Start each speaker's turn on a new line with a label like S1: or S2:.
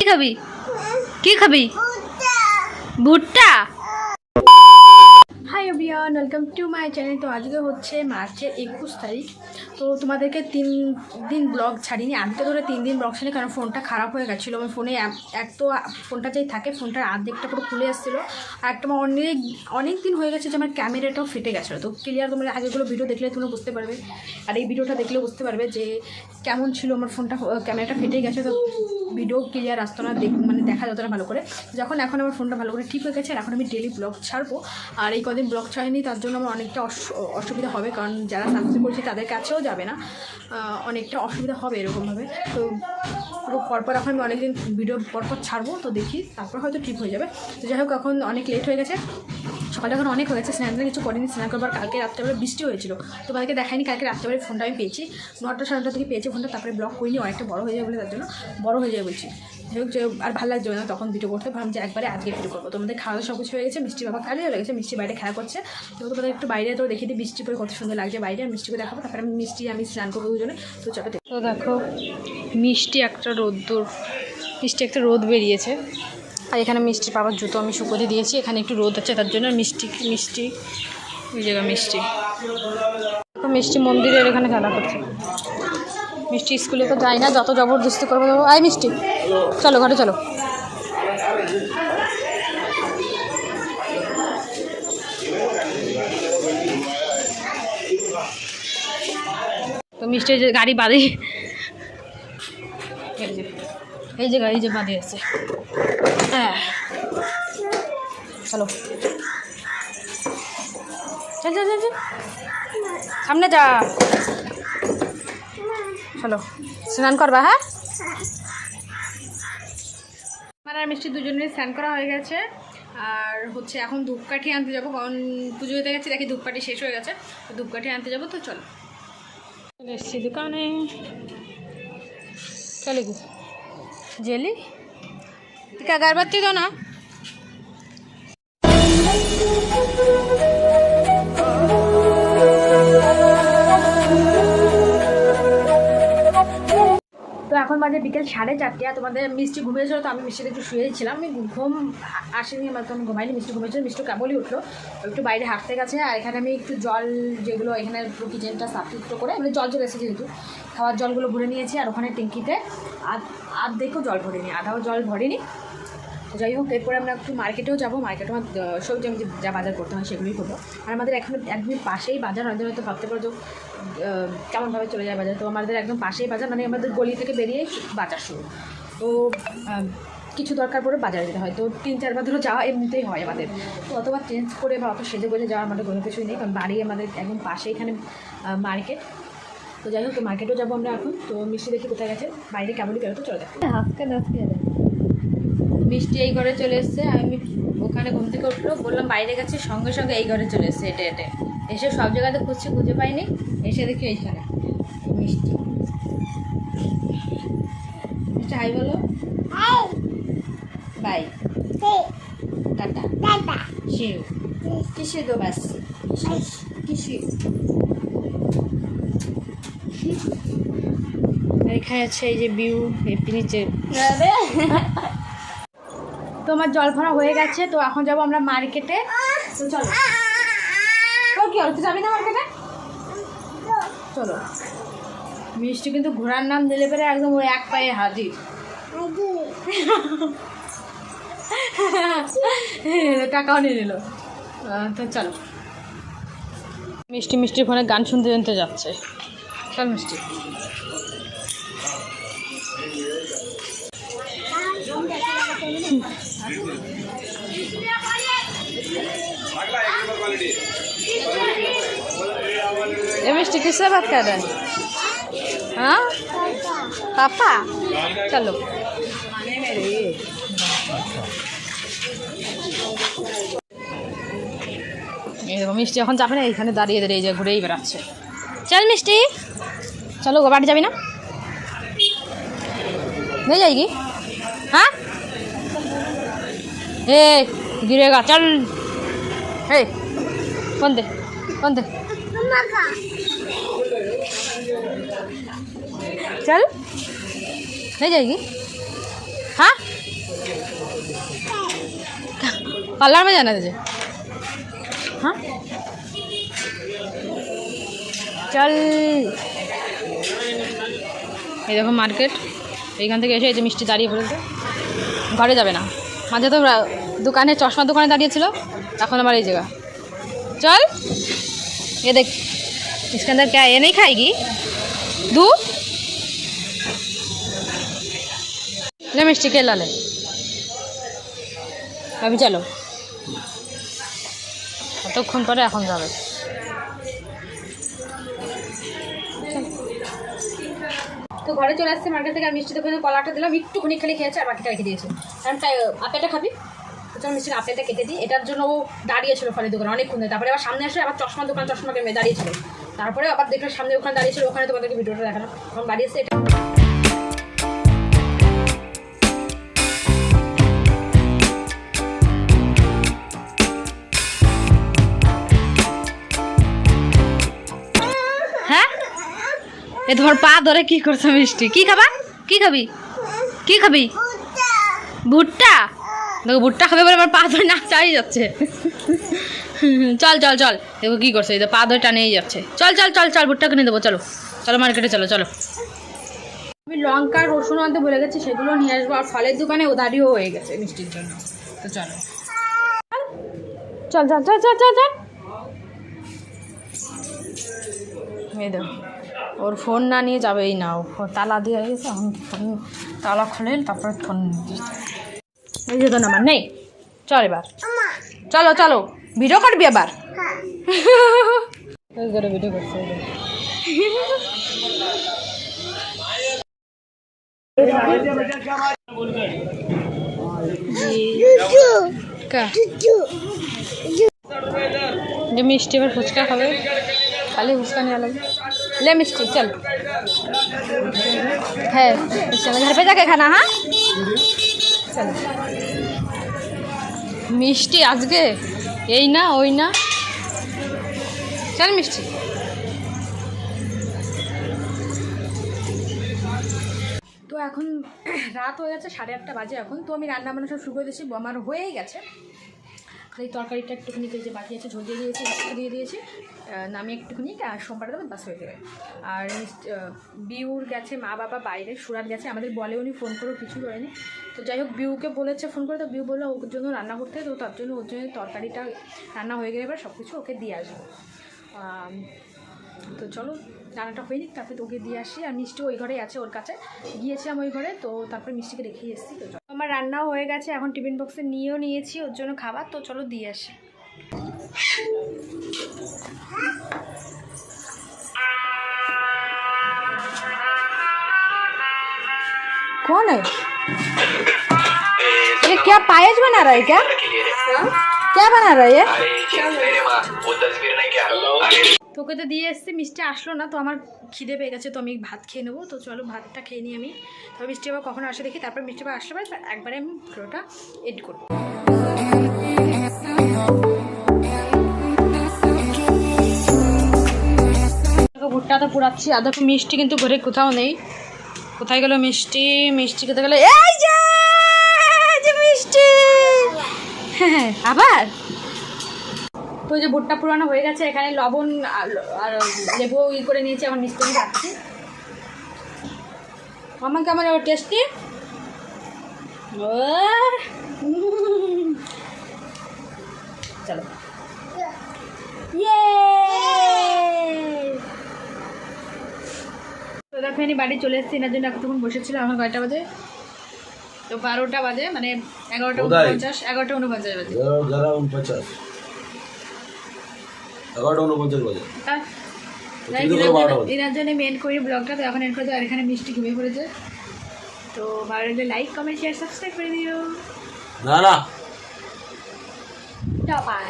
S1: কি খাবি? কি খাবি? ভুট্টা।
S2: Hi everyone welcome to my channel তো আজকে হচ্ছে মার্চের একুশ তারিখ। তো তোমাদেরকে তিন দিন ব্লগ ছাড়িনি, আনতে ধরে তিন দিন ব্লগ ছাড়ি কারণ ফোনটা খারাপ হয়ে গেছিল। আমার ফোনে এক- তো ফোনটা যেই থাকে ফোনটার আর্ধেকটা পুরো খুলে এসেছিল আর একটা আমার অনেক অনেক দিন হয়ে গেছে যে আমার ক্যামেরাটাও ফেটে গেছিল। তো ক্লিয়ার তোমরা আগেগুলো ভিডিও দেখলে তোমরা বুঝতে পারবে। আর এই ভিডিওটা দেখলে বুঝতে পারবে যে কেমন ছিল আমার ফোনটা ক্যামেরাটা ফেটে গেছে। তো ভিডিও ক্লিয়ার আসতো না, দেখ মানে দেখা যেত ভালো করে। যখন এখন আমার ফোনটা ভালো করে ঠিক হয়ে গেছে, আর এখন আমি ডেলি ব্লগ ছাড়বো। আর এই কদিন ব্লগ ছাড়িনি, তার জন্য আমার অনেকটা অস- অসুবিধা হবে, কারণ যারা সাবস্ক্রাইব করছে তাদের কাছেও যাবে না। অনেকটা অসুবিধা হবে এরকমভাবে। তো পুরো পরপর এখন আমি অনেকদিন ভিডিও পরপর ছাড়বো, তো দেখি, তারপর হয়তো ঠিক হয়ে যাবে। তো যাই হোক, এখন অনেক লেট হয়ে গেছে। সকালে এখন অনেক হয়েছে, স্নান কিছু করিনি, স্নান করবার কালকে রাত্রেবেলা বৃষ্টি হয়েছিল। তোমাদেরকে দেখাইনি কালকে রাত্রেবেলা ফোনটা আমি পেয়েছি। নটা সাড়ে নটা থেকে পেয়েছি ফোনটা তারপরে ব্লক করিনি, অনেকটা বড় হয়ে যাবে বলে তার জন্য বড় হয়ে যাবে বলছি। যাই হোক আর ভালো লাগছে না তখন ভিডিও করতে, ভাবলাম যে একবারে আজকে ভিডিও করব। তোমাদের খাওয়া দাওয়া সব কিছু হয়ে গেছে, মিষ্টি বাবা কালে হয়ে গেছে, মিষ্টি বাইরে খেলা করছে। তো তোমাদের একটু বাইরে তো দেখিয়ে দিই বৃষ্টি করে কত সুন্দর লাগছে বাইরে আর মিষ্টিকে দেখাবো, তারপরে আমি মিষ্টি, আমি স্নান করব দুজনে। তো চলো। তো দেখো, মিষ্টি একটা রোদ্দুর, মিষ্টি একটা রোদ বেরিয়েছে। আর এখানে মিষ্টির বাবার জুতো আমি শুকোতে দিয়েছি। এখানে একটু রোদ আছে, তার জন্য মিষ্টি মিষ্টি ওই জায়গা মিষ্টি। মিষ্টি মন্দিরের এখানে খেলা করছে। মিষ্টি স্কুলে তো যাই না, যত জবরদস্তি করব দেবো আয় মিষ্টি। চলো, ঘরে চলো। তো মিষ্টির যে গাড়ি যে এই যে গাড়ি যে বাঁধে আছে হ্যাঁ। চলো। চল চল চল। সামনে যা। চলো, স্নান করবা হ্যাঁ? আমার আর মিষ্টি দুজনের স্নান করা হয়ে গেছে। আর হচ্ছে এখন ধূপকাঠি আনতে যাব। কারণ পুজো হতে গেছে, দেখি ধূপকাঠি শেষ হয়ে গেছে। তো ধূপকাঠি আনতে যাব, তো চলো। চলে এসছি দোকানে। চলে গো। জেলি? টিকা আগরবাতি দাও না। বাজে বিকেল সাড়ে চারটে আর তোমাদের মিষ্টি ঘুমিয়েছিল তো আমি মিষ্টিতে একটু শুয়েছিলাম আমি ঘুম আসেনি, আমার তখন ঘুমাইনি, মিষ্টি ঘুমিয়েছিল মিষ্টি কেবলই উঠল। একটু বাইরে হাঁটতে গেছে, আর এখানে আমি একটু জল যেগুলো এখানে কিচেনটা সাফ সুতরো করে মানে জল চলে এসেছে যেহেতু। খাওয়ার জলগুলো ভরে নিয়েছি, আর ওখানে ট্যাঙ্কিতে আধ আধেকও জল ভরিনি, আধাও জল ভরিনি। তো যাই হোক, এরপরে আমরা একটু মার্কেটেও যাব, মার্কেটে আমার সবজি আমি যে- বাজার করতে হয় সেগুলোই করব। আর আমাদের এখন একদম পাশেই বাজার হয়তো হয়তো ভাবতে পারো কেমনভাবে চলে যায় বাজার? তো আমাদের একদম পাশেই বাজার মানে আমাদের গলি থেকে বেরিয়ে বাজার শুরু। তো কিছু দরকার পড়ে বাজারে যেতে হয়। তো তিন চারবার ধরো যাওয়া এমনিতেই হয় আমাদের। তো অতবার চেঞ্জ করে বা অত সেজে গুজে যাওয়ার আমাদের কোনো কিছুই নেই কারণ বাড়ি আমাদের একদম পাশে এখানে মার্কেট তো যাই হোক তো মার্কেটেও যাব আমরা এখন। তো মিষ্টি দেখি কোথায় গেছে। বাইরে কেমনই বেরোতে চলে যাবে
S1: হাফকে দশ কেজি
S2: মিষ্টি এই ঘরে চলে এসছে। আমি ওখানে ঘুম থেকে উঠল বললাম বাইরে গেছে সঙ্গে সঙ্গে এই ঘরে চলে এসছে হেঁটে হেঁটে। এসে সব জায়গাতে খুঁজছি খুঁজে পাইনি। এসে দেখি এইখানে। মিষ্টি। মিষ্টি হাই বলো। বাই। টাটা। শিউ কিসে দো ব্যাস কিসে এখানে আছে এই যে বিউ নিচে তো আমার জল ভরা হয়ে গেছে তো এখন যাব আমরা মার্কেটে। চলো। কি তুই যাবি না মার্কেটে? চলো। মিষ্টি কিন্তু ঘোড়ার নাম দিলে পরে একদম ওই এক পায়ে হাজির। টাকাও নিয়ে নিল। তো চলো। মিষ্টি মিষ্টির ফোনে গান শুনতে শুনতে যাচ্ছে। চল মিষ্টি। ये मिष्टी किससे बात कर रहे हैं हाँ पापा चलो এই দেখো মিষ্টি এখন যাবে না এখানে দাঁড়িয়ে দাঁড়িয়ে এই যে ঘুরেই বেড়াচ্ছে চল মিষ্টি চলো গো বাড়ি যাবি না नहीं जाएगी हाँ ए गिरेगा चल हे कौन दे कौन दे चल नहीं जाएगी हाँ पार्लर में जाना तुझे हाँ চল এই দেখো মার্কেট এইখান থেকে এসে এই যে মিষ্টি দাঁড়িয়ে পড়েছে ঘরে যাবে না মাঝে তো রা- দোকানে চশমার দোকানে দাঁড়িয়েছিল এখন আবার এই জায়গা चल ये देख इसके अंदर क्या है? ये नहीं खाएगी दूध ले मिष्टी केला ले अभी चलो কতক্ষণ পরে এখন যাবে তো ঘরে চলে আসছে মার্কেট থেকে আর মিষ্টি দোকানে কলাটা দিলাম একটুখানি খালি খেয়েছে আর বাকিটা রেখে দিয়েছে কারণ তাই আপেলটা খাবি চল মিষ্টির আপেলটা কেটে দিই। এটার জন্য ও দাঁড়িয়েছিল ফলের দোকানে অনেকক্ষণ ধরে। তারপরে আবার সামনে আসে আবার চশমা দোকান চশমা কেমে দাঁড়িয়েছিল। তারপরে আবার দেখলে সামনে ওখানে দাঁড়িয়েছিল ওখানে তোমাদেরকে ভিডিওটা দেখানো। তখন দাঁড়িয়েছে এটা হ্যাঁ? এ তোমার পা ধরে কি করছ মিষ্টি? কি খাবা? কি খাবি? কি খাবি? ভুট্টা? দেখো, ভুট্টা খাবে বলে আমার পা ধরে না চাই যাচ্ছে। চল চল চল। দেখো কি করছে, এই তো পা ধরে টানেই যাচ্ছে। চল চল চল চল ভুট্টা কিনে দেবো, চলো। চলো মার্কেটে চলো চলো। আমি লঙ্কা, রসুন আনতে বলে গেছি, সেগুলো নিয়ে আসব। আর ফলের দোকানে ওদারিও হয়ে গেছে মিষ্টির জন্য। তো চলো। চল চল চল চল চল চল। দেখো, ওর ফোন না নিয়ে যাবেই না। ও তালা দিয়ে গেছে, এখন তালা খুলে তারপরে ফোন নিয়ে যেতে হবে। এই যে তো নাম্বার নেই চল এবার চলো চলো ভিডিও করবি এবার ওই করে ভিডিও করছে ওই করে। কা? যে মিষ্টি এবার ফুচকা খাবে খালি ফুচকা নিয়ে লাগে ले मिष्टी चल है चल घर पे जाके खाना हाँ चल মিষ্টি আজকে? এই না, ওই না। চল মিষ্টি? তো এখন রাত হয়ে গেছে, সাড়ে আটটা বাজে এখন। তো আমি রান্না বান্না সব শুরু করে দিয়েছি, আমার হয়েই গেছে। খালি তরকারিটা একটুখানি এই যে বাকি আছে, ঝোল দিয়ে দিয়েছি দিয়ে দিয়েছি। নামিয়ে একটুখানি আর সোমবারে দেবেন বাস হয়ে যাবে। আর বিউর গেছে মা বাবা বাইরে সুরাট গেছে, আমাদের বলে উনি ফোন করেও কিছু করেনি। তো যাই হোক, বিউকে বলেছে ফোন করে, তো বিউ বলল ওর জন্য রান্না করতে, তো তার জন্য ওর জন্য তরকারিটা রান্না হয়ে গেলে এবার সব কিছু ওকে দিয়ে আসব। তো চলো রান্নাটা হয়নি তারপরে তো ওকে দিয়ে আসি আর মিষ্টি ওই ঘরেই আছে ওর কাছে গিয়েছিলাম ওই ঘরে তো তারপরে মিষ্টিকে রেখেই এসেছি তো চলো। আমার রান্নাও হয়ে গেছে এখন টিফিন বক্সে নিয়েও নিয়েছি ওর জন্য খাবার তো চলো দিয়ে আসি कौन है ये क्या पायस बना रहा है क्या क्या बना रहा है ये তোকে তো দিয়ে এসছি মিষ্টি আসলো না তো আমার খিদে পেয়ে গেছে তো আমি ভাত খেয়ে নেব। তো চলো ভাতটা খেয়ে নিই আমি। তবে মিষ্টি আবার কখন আসে দেখি তারপর মিষ্টি আবার আসলে একবারে আমি ভিডিওটা এড করব। ভুট্টা তো পুরাচ্ছি আর দেখো মিষ্টি কিন্তু ঘরে কোথাও নেই। কোথায় গেল মিষ্টি? মিষ্টি কোথায় গেল এই যে মিষ্টি! হ্যাঁ, আবার? তো যে ভুট্টা পুরানো হয়ে গেছে এখানে লবণ আর লেবু ই করে নিয়েছি আমার মিষ্টি আমি রাখছি। আমার কেমন টেস্টি চলো। আমি বাড়ি চলে এসেছি এনার জন্য এতক্ষণ বসেছিলাম এখন কয়টা বাজে? তো বারোটা বাজে মানে এগারোটা? উনপঞ্চাশ এগারোটা উনপঞ্চাশ বাজে।
S3: এগারোটা উনপঞ্চাশ বাজে।
S2: এনার জন্য মেন করি ব্লগটা তো এখন এর করে আর এখানে মিষ্টি ঘুমিয়ে পড়েছে। তো ভালো লাগলে লাইক কমেন্ট শেয়ার সাবস্ক্রাইব করে দিও।
S3: না না।
S2: বাই